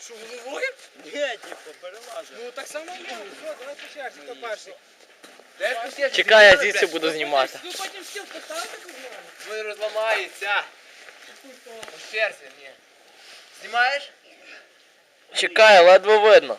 Що, головою? Ні, дівко, типу, перелазить. Ну так само і давай по черзі, хто перший. Чекай, я звідси буду ну, знімати. Ну потім стіл поставити куди? Він розламається. По черзі, ні. Знімаєш? Чекай, ледве видно.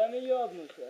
Я не йобнуся.